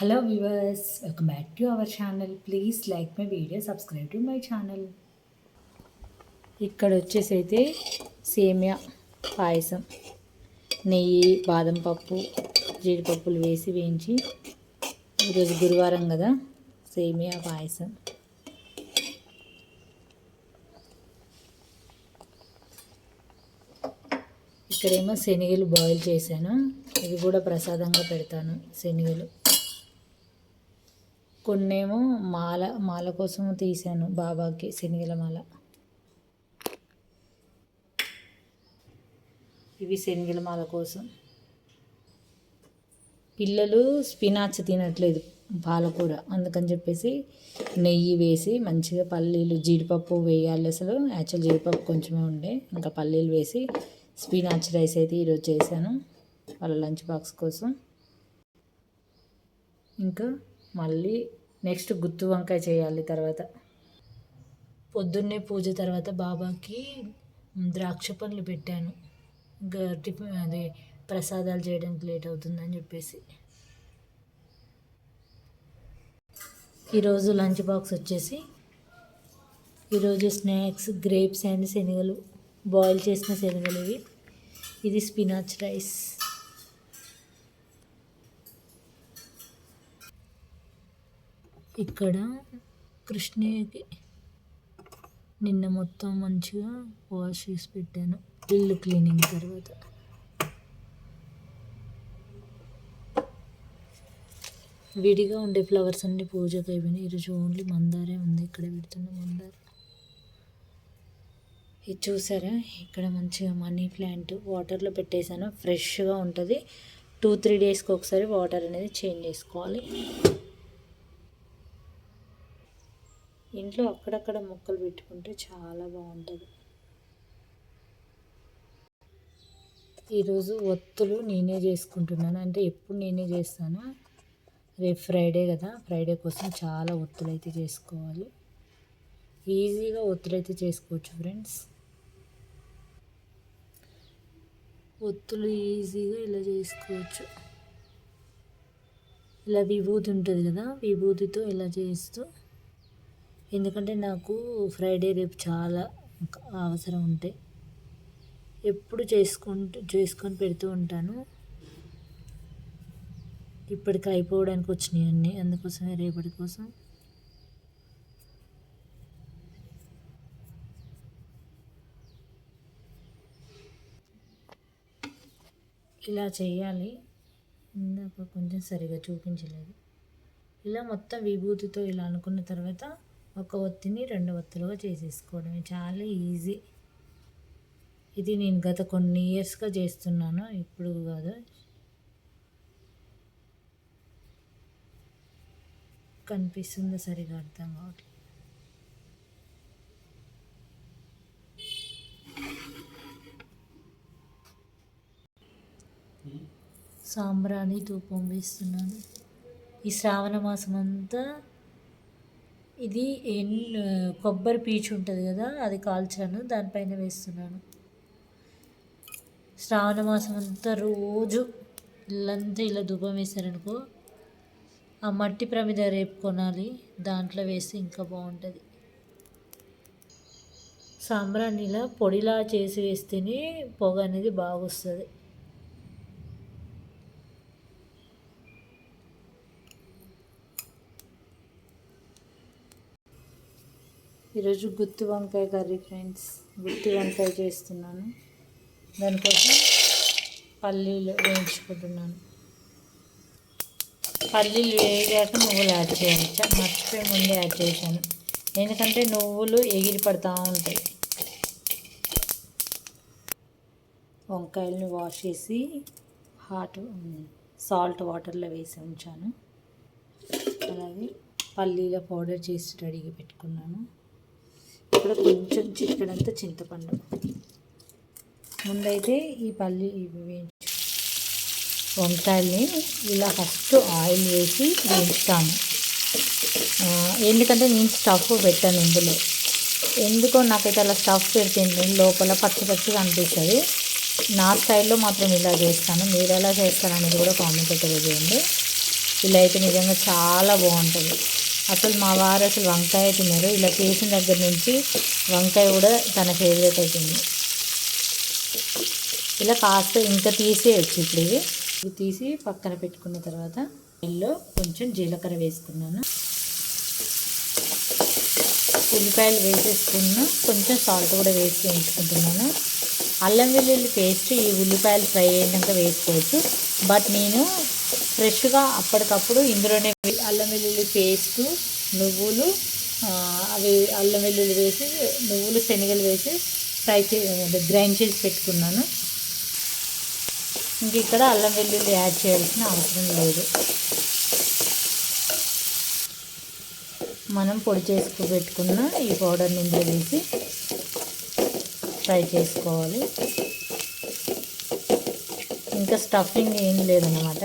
Hello viewers welcome back to our channel please like my video subscribe to my channel ఇక్కడ వచ్చేసి అయితే సేమియా పాయసం. నెయ్యి బాదం పప్పు జీడిపప్పులు వేసి వేయించి ఈరోజు గురువారం కదా సేమియా పాయసం. ఇక్కడేమో శనగలు బాయిల్ చేశాను. ఇవి కూడా ప్రసాదంగా పెడతాను శనగలు. కొన్నేమో మాల మాల కోసం తీశాను బాబాకి శనగల మాల. ఇవి శనగల మాల కోసం. పిల్లలు స్పినాచ్ తినట్లేదు పాలకూర. అందుకని చెప్పేసి నెయ్యి వేసి మంచిగా పల్లీలు జీడిపప్పు వేయాలి అసలు. యాక్చువల్ జీడిపప్పు కొంచెమే ఉండే. ఇంకా పల్లీలు వేసి స్పినాచ్ రైస్ అయితే ఈరోజు చేశాను వాళ్ళ లంచ్ బాక్స్ కోసం. ఇంకా మళ్ళీ నెక్స్ట్ గుత్తు వంకాయ చేయాలి తర్వాత. పొద్దున్నే పూజ తర్వాత బాబాకి ద్రాక్ష పండ్లు పెట్టాను. ఇంకా టిఫిన్ అదే ప్రసాదాలు చేయడానికి లేట్ అవుతుందని చెప్పేసి. ఈరోజు లంచ్ బాక్స్ వచ్చేసి ఈరోజు స్నాక్స్ గ్రేప్స్ అండ్ శనగలు బాయిల్ చేసిన శనగలు ఇవి. ఇది స్పినాచ్ రైస్. ఇక్కడ కృష్ణకి నిన్న మొత్తం మంచిగా వాష్ చేసి పెట్టాను. ఇల్లు క్లీనింగ్ తర్వాత. విడిగా ఉండే ఫ్లవర్స్ అన్ని పూజకు అయిపోయినాయి. ఈరోజు ఓన్లీ మందారే ఉంది. ఇక్కడ పెడుతున్న మందార. ఇది చూసారా? ఇక్కడ మంచిగా మనీ ప్లాంట్ వాటర్లో పెట్టేశాను. ఫ్రెష్గా ఉంటుంది. టూ త్రీ డేస్కి ఒకసారి వాటర్ అనేది చేంజ్ చేసుకోవాలి. ఇంట్లో అక్కడక్కడ మొక్కలు పెట్టుకుంటే చాలా బాగుంటుంది. ఈరోజు ఒత్తులు నేనే చేసుకుంటున్నాను. అంటే ఎప్పుడు నేనే చేస్తాను రేపు ఫ్రైడే కదా. ఫ్రైడే కోసం చాలా ఒత్తులు అయితే చేసుకోవాలి. ఈజీగా ఒత్తులు అయితే చేసుకోవచ్చు ఫ్రెండ్స్. ఒత్తులు ఈజీగా ఇలా చేసుకోవచ్చు. ఇలా విభూతి ఉంటుంది కదా. విభూతితో ఇలా చేస్తూ ఎందుకంటే నాకు ఫ్రైడే రేపు చాలా అవసరం ఉంటాయి ఎప్పుడు చేసుకుంటూ చేసుకొని పెడుతూ ఉంటాను. ఇప్పటికి అయిపోవడానికి వచ్చినాయి అన్నీ అందుకోసమే రేపటి కోసం. ఇలా చేయాలి. ఇందాక కొంచెం సరిగా చూపించలేదు. ఇలా మొత్తం విభూతితో ఇలా అనుకున్న తర్వాత ఒక ఒత్తిని రెండు ఒత్తులుగా చేసేసుకోవడమే. చాలా ఈజీ. ఇది నేను గత కొన్ని ఇయర్స్గా చేస్తున్నాను. ఇప్పుడు కాదు. కనిపిస్తుందో సరిగా అర్థం కావట్లేదు సాంబ్రాణి ధూపం వేస్తున్నాను. ఈ శ్రావణ మాసం అంతా ఇది ఎన్ కొబ్బరి పీచు ఉంటుంది కదా అది కాల్చాను దానిపైన వేస్తున్నాను. శ్రావణ మాసం అంతా రోజు ఇల్లంతా ఇలా దుబ్బం వేశారనుకో ఆ మట్టి ప్రమిద రేపు కొనాలి దాంట్లో వేస్తే ఇంకా బాగుంటుంది. సాంబ్రాన్ని ఇలా పొడిలా చేసి వేస్తేనే పొగ అనేది బాగా వస్తుంది ఈరోజు గుత్తి వంకాయ కర్రీ ఫ్రెండ్స్. గుత్తి వంకాయ చేస్తున్నాను. దానికోసం పల్లీలు వేయించుకుంటున్నాను. పల్లీలు వేగాక నువ్వులు యాడ్ చేయాలి. మర్చిపోయి ముందే యాడ్ చేశాను. ఎందుకంటే నువ్వులు ఎగిరి పడుతూ ఉంటాయి. వంకాయలను వాష్ చేసి హాట్ సాల్ట్ వాటర్లో వేసి ఉంచాను. అలాగే పల్లీల పౌడర్ చేసి రెడీగా పెట్టుకున్నాను. ఇక్కడ కొంచెం చిక్కడంత చింతపండు. ముందైతే ఈ పల్లి వేయించు వంకాయల్ని ఇలా ఫస్ట్ ఆయిల్ వేసి వేయించుతాను ఎందుకంటే నేను స్టఫ్ పెట్టాను ఇందులో. ఎందుకో నాకైతే అలా స్టఫ్ పెడితే లోపల పచ్చి పచ్చిగా అనిపిస్తుంది. నా స్టైల్లో మాత్రం ఇలా చేస్తాను. మీరు ఎలా చేస్తారనేది కూడా కామెంట్ తెలియజేయండి ఇలా అయితే నిజంగా చాలా బాగుంటుంది. అసలు మా వారు అసలు వంకాయ తినరు. ఇలా చేసిన దగ్గర నుంచి వంకాయ కూడా తన ఫేవరెట్ అవుతుంది ఇలా కాస్త ఇంకా తీసేయచ్చు ఇప్పుడు ఇవి ఇవి తీసి పక్కన పెట్టుకున్న తర్వాత ఇందులో కొంచెం జీలకర్ర వేసుకున్నాను. ఉల్లిపాయలు వేసేసుకున్నాను కొంచెం సాల్ట్ కూడా వేసి వేయించుకుంటున్నాను. అల్లం వెల్లుల్లి పేస్ట్ ఈ ఉల్లిపాయలు ఫ్రై అయినాక వేసుకోవచ్చు. బట్ నేను ఫ్రెష్గా అప్పటికప్పుడు ఇందులోనే అల్లం వెల్లుల్లి పేస్టు నువ్వులు అవి అల్లం వెల్లుల్లి వేసి నువ్వులు శనగలు వేసి ఫ్రై చే గ్రైండ్ చేసి పెట్టుకున్నాను. ఇంక ఇక్కడ అల్లం వెల్లుల్లి యాడ్ చేయాల్సిన అవసరం లేదు. మనం పొడి చేసుకు పెట్టుకున్న ఈ పౌడర్ని ఇందులో వేసి ఫ్రై చేసుకోవాలి. ఇంకా స్టఫింగ్ ఏం లేదన్నమాట.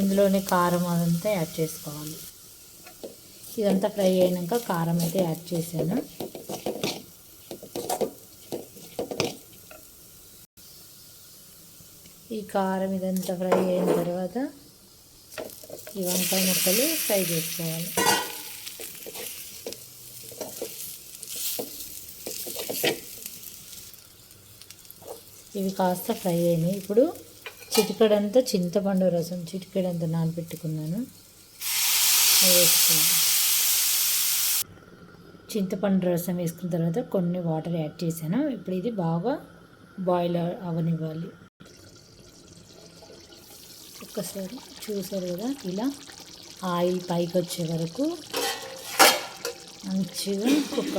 ఇందులోనే కారం అదంతా యాడ్ చేసుకోవాలి. ఇదంతా ఫ్రై అయినాక కారం అయితే యాడ్ చేశాను. ఈ కారం ఇదంతా ఫ్రై అయిన తర్వాత ఈ వంకాయ ముక్కలు ఫ్రై చేసుకోవాలి. ఇవి కాస్త ఫ్రై అయినాయి. ఇప్పుడు చిటికడంతా చింతపండు రసం చిటికడంతా నానబెట్టుకున్నాను. వేసుకోవాలి. చింతపండు రసం వేసుకున్న తర్వాత కొన్ని వాటర్ యాడ్ చేశాను. ఇప్పుడు ఇది బాగా బాయిల్ అవనివ్వాలి. ఒక్కసారి చూసారు కదా ఇలా ఆయిల్ పైకి వచ్చే వరకు మంచిగా కుక్క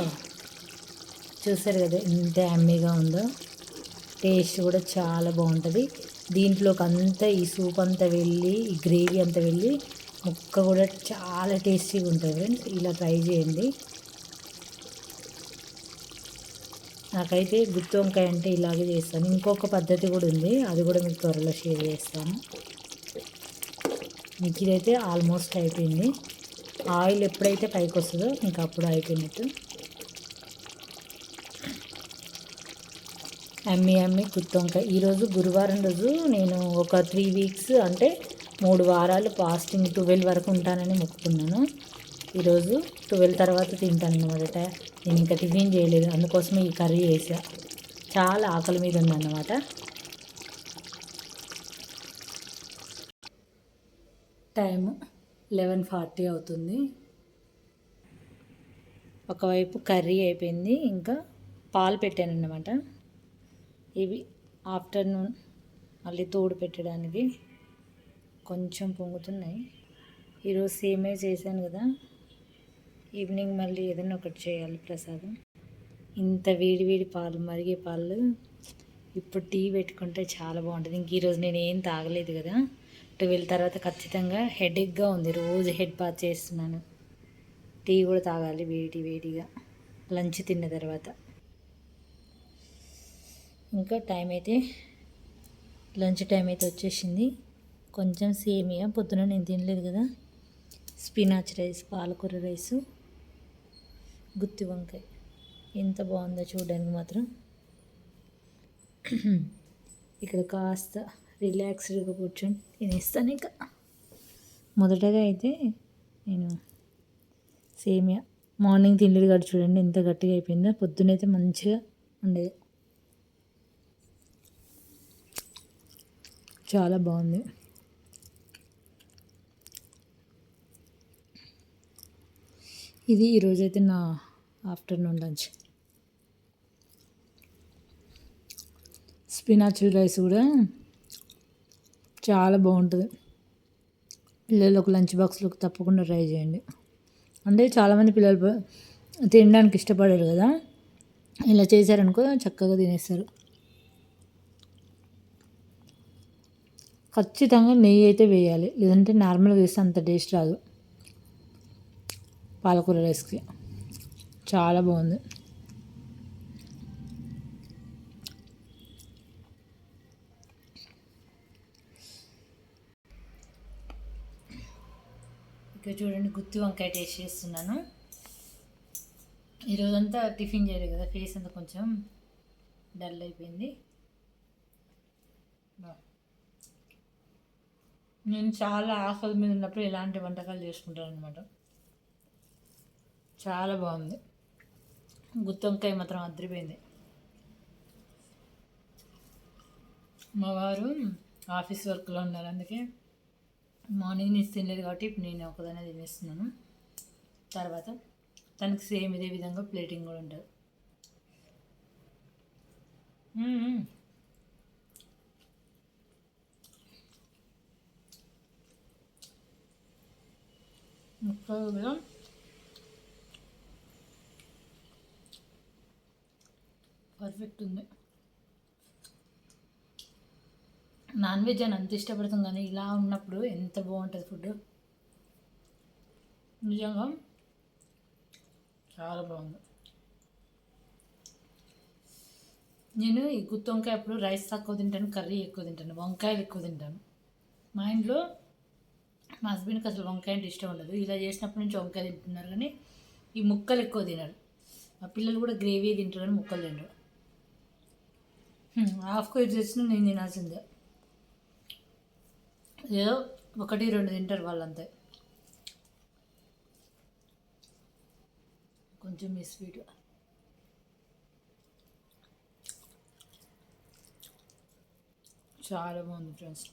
చూసారు కదా ఎంత అమ్మీగా ఉందో? టేస్ట్ కూడా చాలా బాగుంటుంది. దీంట్లోకి అంతా ఈ సూప్ అంతా వెళ్ళి ఈ గ్రేవీ అంతా వెళ్ళి ముక్క కూడా చాలా టేస్టీగా ఉంటుంది ఫ్రెండ్స్. ఇలా ట్రై చేయండి. నాకైతే గుత్తి వంకాయ అంటే ఇలాగే చేస్తాను. ఇంకొక పద్ధతి కూడా ఉంది. అది కూడా మీకు త్వరలో షేర్ చేస్తాను. మీకు ఇదైతే ఆల్మోస్ట్ అయిపోయింది. ఆయిల్ ఎప్పుడైతే పైకి వస్తుందో ఇంకా అప్పుడు అయిపోయినట్టు. అమ్మి అమ్మి గుత్తొంకాయ ఈరోజు గురువారం రోజు నేను ఒక త్రీ వీక్స్ అంటే మూడు వారాలు ఫాస్టింగ్ ట్వెల్వ్ వరకు ఉంటానని మొక్కుకున్నాను. ఈరోజు ట్వెల్వ్ తర్వాత తింటాను అనమాట నేను ఇంకా టిఫిన్ చేయలేదు. అందుకోసమే ఈ కర్రీ చేసా చాలా ఆకలి మీద ఉందన్నమాట టైము లెవెన్ ఫార్టీ అవుతుంది. ఒకవైపు కర్రీ అయిపోయింది. ఇంకా పాలు పెట్టాను అన్నమాట ఇవి ఆఫ్టర్నూన్ మళ్ళీ తోడు పెట్టడానికి కొంచెం పొంగుతున్నాయి. ఈరోజు సేమే చేశాను కదా. ఈవినింగ్ మళ్ళీ ఏదైనా ఒకటి చేయాలి ప్రసాదం. ఇంత వేడి వేడి పాలు మరిగే పాలు ఇప్పుడు టీ పెట్టుకుంటే చాలా బాగుంటుంది. ఇంక ఈరోజు నేను ఏం తాగలేదు కదా. ట్వెల్వ్ తర్వాత ఖచ్చితంగా హెడేక్గా ఉంది. రోజు హెడ్ బాత్ చేస్తున్నాను. టీ కూడా తాగాలి వేడి వేడిగా. లంచ్ తిన్న తర్వాత. ఇంకా టైం అయితే లంచ్ టైం అయితే వచ్చేసింది. కొంచెం సేమియా పొద్దున నేను తినలేదు కదా. స్పినాచ్ రైస్ పాలకూర రైసు గుత్తి వంకాయ. ఎంత బాగుందో చూడడానికి మాత్రం. ఇక్కడ కాస్త రిలాక్స్డ్గా కూర్చొని తినేస్తాను ఇంకా. మొదటగా అయితే నేను సేమియా. మార్నింగ్ తినలేదు కాబట్టి చూడండి ఎంత గట్టిగా అయిపోయిందో. పొద్దునైతే మంచిగా ఉండేది. చాలా బాగుంది. ఇది ఈరోజైతే నా ఆఫ్టర్నూన్ లంచ్. స్పినాచ్ రైస్ కూడా చాలా బాగుంటుంది. పిల్లలకు లంచ్ బాక్స్లోకి తప్పకుండా ట్రై చేయండి. అంటే చాలామంది పిల్లలు తినడానికి ఇష్టపడరు కదా. ఇలా చేశారనుకో చక్కగా తినేస్తారు. ఖచ్చితంగా నెయ్యి అయితే వేయాలి. లేదంటే నార్మల్గా వేస్తే అంత టేస్ట్ రాదు. పాలకూర రైస్కి. చాలా బాగుంది. ఇక్కడ చూడండి గుత్తి వంకాయ టేస్ట్ చేస్తున్నాను. ఈరోజంతా టిఫిన్ చేయలేదు కదా ఫేస్ అంతా కొంచెం డల్ అయిపోయింది. నేను చాలా ఆకలి మీద ఉన్నప్పుడు ఇలాంటి వంటకాలు చేసుకుంటాను అనమాట చాలా బాగుంది. గుత్తొంకాయ మాత్రం అదిరిపోయింది మా వారు ఆఫీస్ వర్క్లో ఉన్నారు. అందుకే మార్నింగ్ నేను తినలేదు కాబట్టి ఇప్పుడు నేను ఒకదానే తినేస్తున్నాను. తర్వాత తనకి సేమ్ ఇదే విధంగా ప్లేటింగ్ కూడా ఉంటుంది. ముక్కలు కూడా పర్ఫెక్ట్ ఉంది. నాన్ వెజ్ అని అంత ఇష్టపడతాం కానీ ఇలా ఉన్నప్పుడు ఎంత బాగుంటుంది ఫుడ్ నిజంగా చాలా బాగుంది. నేను ఈ గుత్తి వంకాయ అప్పుడు రైస్ తక్కువ తింటాను కర్రీ ఎక్కువ తింటాను వంకాయలు ఎక్కువ తింటాను. మా ఇంట్లో మా హస్బెండ్కి అసలు వంకాయ అంటే ఇష్టం ఉండదు. ఇలా చేసినప్పటి నుంచి వంకాయ తింటున్నారు కానీ ఈ ముక్కలు ఎక్కువ తినరు. మా పిల్లలు కూడా గ్రేవీ తింటారు కానీ ముక్కలు తినరు. హాఫ్ కేజీ చేసినా నేను తినాల్సిందే. ఏదో ఒకటి రెండు తింటారు వాళ్ళంతే. కొంచెం మీ స్వీట్. చాలా బాగుంది ఫ్రెండ్స్.